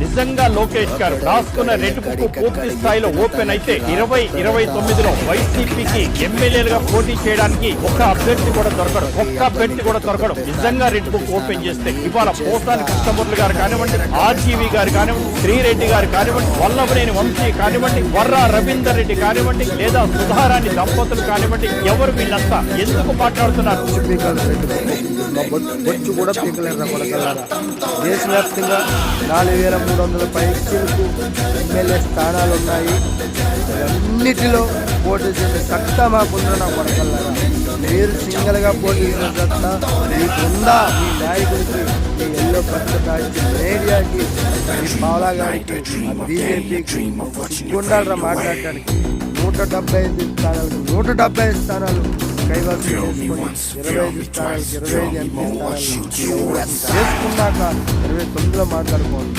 నిజంగా లోకేష్ గారు రాసుకున్న రెడ్ బుక్ పూర్తి స్థాయిలో ఓపెన్ అయితే ఇరవై ఇరవై తొమ్మిదిలో వైసీపీకి ఎమ్మెల్యేలుగా పోటీ చేయడానికి ఒక్క అభ్యర్థి కూడా దొరకడు. ఒక్క అభ్యర్థి కూడా దొరకడు. నిజంగా రెడ్ బుక్ ఓపెన్ చేస్తే ఇవాళ పోసాని కృష్ణమూర్తి గారు కానివ్వండి ఆర్జీవి గారు కానివ్వండి శ్రీరెడ్డి గారు కానివ్వండి వల్లభనేని వంశీ కానివ్వండి వర్రా రవీందర్ రెడ్డి కానివ్వండి లేదా సుధారాణి దంపతులు కానివ్వండి ఎవరు వీళ్ళంతా ఎందుకు మాట్లాడుతున్నారు? కూడా దేశవ్యాప్తంగా నాలుగు వేల రెండు వందల పైసలకు ఎమ్మెల్యే స్థానాలు ఉన్నాయి. అన్నిటిలో పోటీ చేసే సత్తా మాకుందా నా కొడకల్లారా? మీరు సింగల్గా పోటీ చేసిన సత్తా మీకుందా మీ నాయకుడికి మీ ఎల్లో పచ్చ మీడియాకి మీ పావలా గారికి బీజేపీకి సిగ్గుండాలరా మాట్లాడటానికి నూట డెబ్బై ఐదు స్థానాలు నూట డెబ్బై ఐదు స్థానాలు కైవసం ఇరవై ఐదు స్థానాలు ఇరవై ఐదు ఎంపీ స్థానాలు చేసుకున్నాక ఇరవై తొమ్మిదిలో మాట్లాడుకోవాలి.